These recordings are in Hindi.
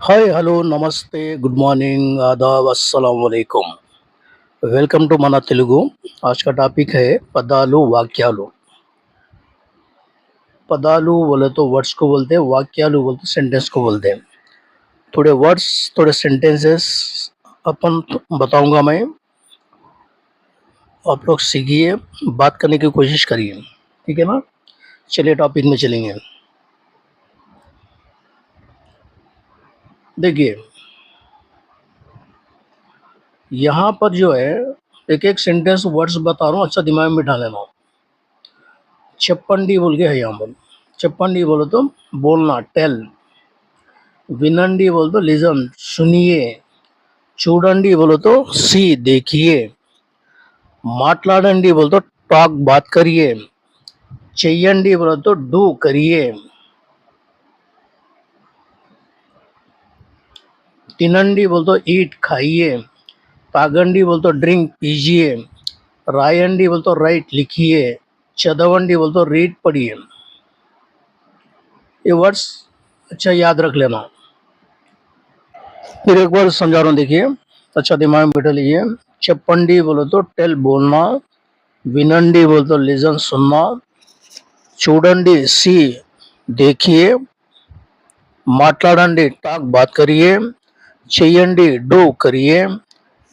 हाय हेलो नमस्ते गुड मॉर्निंग आदाब अस्सलाम वालेकुम वेलकम टू मना तेलुगु आज का टॉपिक है पदालु वाक्यालु पदालु बोले तो वर्ड्स को बोलते हैं वाक्यालु बोलते सेंटेंस को बोलते हैं। थोड़े वर्ड्स थोड़े सेंटेंसेस अपन बताऊँगा मैं। आप लोग सीखिए, बात करने की कोशिश करिए, ठीक है ना? चलिए टॉपिक में चलेंगे। देखिए, यहाँ पर जो है एक एक सेंटेंस वर्ड्स बता रहा हूँ अच्छा दिमाग में बिठा लेना। छप्पन डी बोल के है यहाँ बोल छप्पन डी बोलो तो बोलना टेल विनंडी बोल तो लिजन सुनिए। चूडंडी बोलो तो सी देखिए। మాట్లాడండి बोल तो टॉक बात करिए చెయ్యండి बोलो तो डू करिए తినండి बोल तो ईट खाइए తాగండి बोल तो ड्रिंक पीजिए రాయండి बोल तो राइट लिखिए चदवंडी बोल तो रीड पढ़िए ये वर्ड्स अच्छा याद रख लेना फिर एक बार समझा रहा हूँ देखिए अच्छा दिमाग में बैठा लीजिए चप्पंडी बोलो तो टेल बोलना विनंडी बोल तो लिजन सुनना చూడండి सी देखिए మాట్లాడండి టాక్ बात करिए చెయ్యండి डू करिए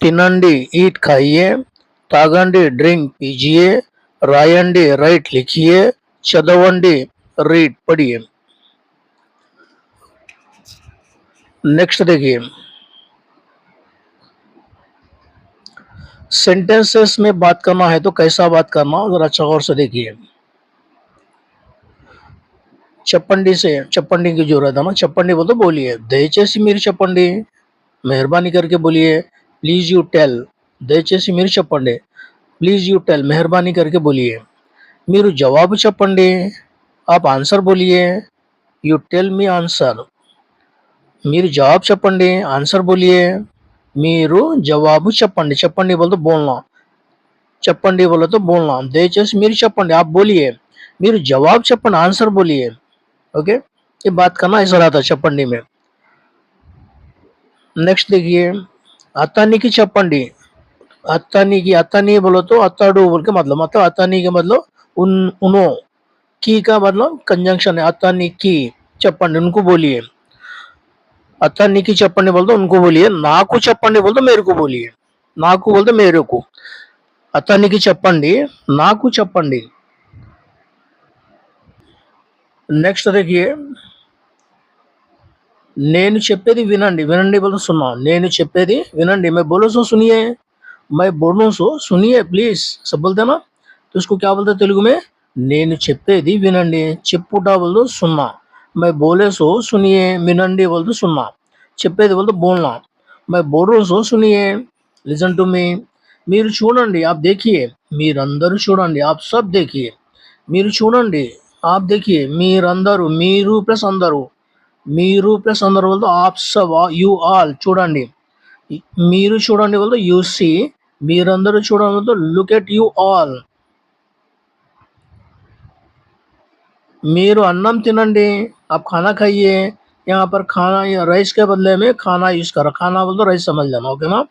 తినండి ईट खाइए తాగండి ड्रिंक पीजिए రాయండి राइट लिखिए చదవండి रीड पढ़िए नेक्स्ट देखिए सेंटेंसेस में बात करना है तो कैसा बात करना जरा अच्छा गौर से देखिए చెప్పండి से చెప్పండి की जरूरत है ना చెప్పండి बोल तो बोलिए దయచేసి మీరు చెప్పండి मेहरबानी करके बोलिए प्लीज यू टेल దయచేసి మీరు చెప్పండి ప్లీజ్ యూ టెల్ మెహర్బానీ करके बोलिए మీరు జవాబు చెప్పండి आप आंसर बोलिए यू टेल मी आंसर మీరు జవాబు చెప్పండి ఆన్సర్ बोलिए మీరు జవాబు చెప్పండి చెప్పండి बोल तो बोलना చెప్పండి बोले तो बोलना దయచేసి మీరు చెప్పండి आप बोलिए మీరు జవాబు చెప్పండి ఆన్సర్ बोलिए ओके ये बात करना ऐसा रहा था చెప్పండి में नेक्स्ट देखिए अतानी की चप्पंडी अतानी की अतानी बोलो तो अताड़ू बोल के मतलब मतलब अतानी के मतलब उन उनो की का मतलब कंजंक्शन है अतानी की चप्पंडी उनको बोलिए अतानी की चप्पंडी बोल तो उनको बोलिए नाकू चप्पंडी बोल तो मेरे को बोलिए नाकू बोल तो मेरे को अतानी की चप्पंडी नाकू चप्पंडी నెక్స్ట్ देखिए నేను చెప్పేది వినండి వినండి बोलो सुनो నేను చెప్పేది వినండి मैं बोलो सो सुनिए मैं बोलूं सो सुनिए प्लीज सब बोलते हैं ना तो इसको क्या बोलते हैं तेलुगु में నేను చెప్పేది వినండి చెప్పుట बोल दो सुनना मैं बोले सो सुनिए विनंडी बोल दो सुनना చెప్పేది बोल दो बोलना मैं बोल रहा हूं सो सुनिए लिसन टू मी మీరు చూడండి आप देखिए మీరందరూ చూడండి आप सब देखिए మీరు చూడండి आप देखिए మీరందరూ మీరు ప్లస్ అందరూ మీరు ప్లస్ అందరూ बोल दो आप सब యు ఆల్ చూడండి మీరు చూడండి बोल दो यू सी మీరందరూ చూడండి बोल दो लुक एट यू ఆల్ మీరు अन्नम తినండి आप खाना खाइए। यहाँ पर खाना, या राइस के बदले में खाना यूज़ करो। खाना बोल दो राइस समझ लेना ओके ना?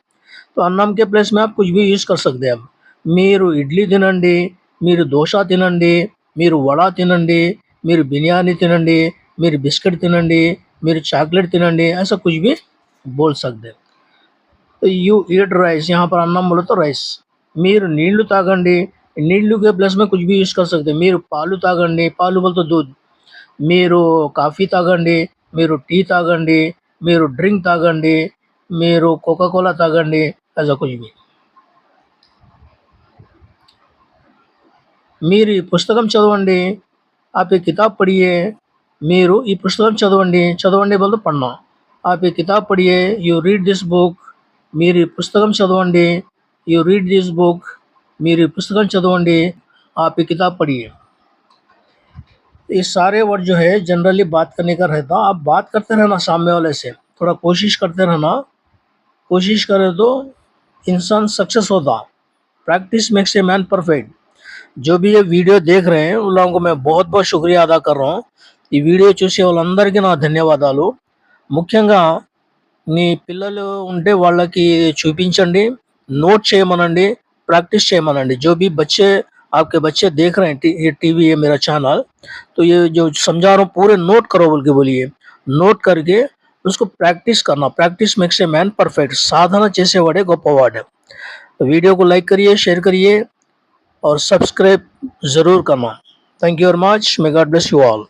तो अन्नम के प्लेस में आप कुछ भी यूज़ कर सकते हैं। మీరు इडली తినండి మీరు दोसा తినండి మీరు वड़ा తినండి మీరు बिरयानी तीन మీరు बिस्किट तीन మీరు चॉकलेट తినండి ऐसा कुछ भी बोल सकते तो यू ईट राइस यहाँ पर अन्नम बोलो तो राइस మీరు नीलू తాగండి నీళ్లు के प्लस में कुछ भी యూజ్ कर सकते हैं మీరు పాలు తాగండి పాలు बोल तो दूध మీరు కాఫీ తాగండి మీరు టీ తాగండి మీరు డ్రింక్ తాగండి మీరు కోకా కోలా తాగండి ऐसा कुछ भी మీరు ఈ పుస్తకం చదవండి आप ये किताब पढ़िए మీరు ఈ పుస్తకం చదవండి చదవండి బదులు పన్నా आप ये किताब पढ़िए यू रीड दिस बुक మీరు ఈ పుస్తకం చదవండి यू रीड दिस बुक మీరు ఈ పుస్తకం చదవండి आप ये किताब पढ़िए ये सारे वर्ड जो है जनरली बात करने का रहता आप बात करते रहना सामने वाले से थोड़ा कोशिश करते रहना कोशिश करे तो इंसान सक्सेस होता practice makes a man perfect जो भी ये वीडियो देख रहे हैं उन लोगों को मैं बहुत बहुत शुक्रिया अदा कर रहा हूँ ఈ వీడియో చూసే వాళ్ళందరికీ నా ధన్యవాదాలు ముఖ్యంగా మీ పిల్లలు ఉంటే వాళ్ళకి చూపించండి नोट చేయమనండి प्रैक्टिस शेमन जो भी बच्चे आपके बच्चे देख रहे हैं टी, ये टीवी है मेरा चैनल तो ये जो समझा रहा हूँ पूरे नोट करो बोल के बोलिए। नोट करके उसको प्रैक्टिस करना। Practice makes a man perfect साधना जैसे वर्ड है वर्ड है। तो वीडियो को लाइक करिए शेयर करिए और सब्सक्राइब ज़रूर करना। Thank you very much may God bless you all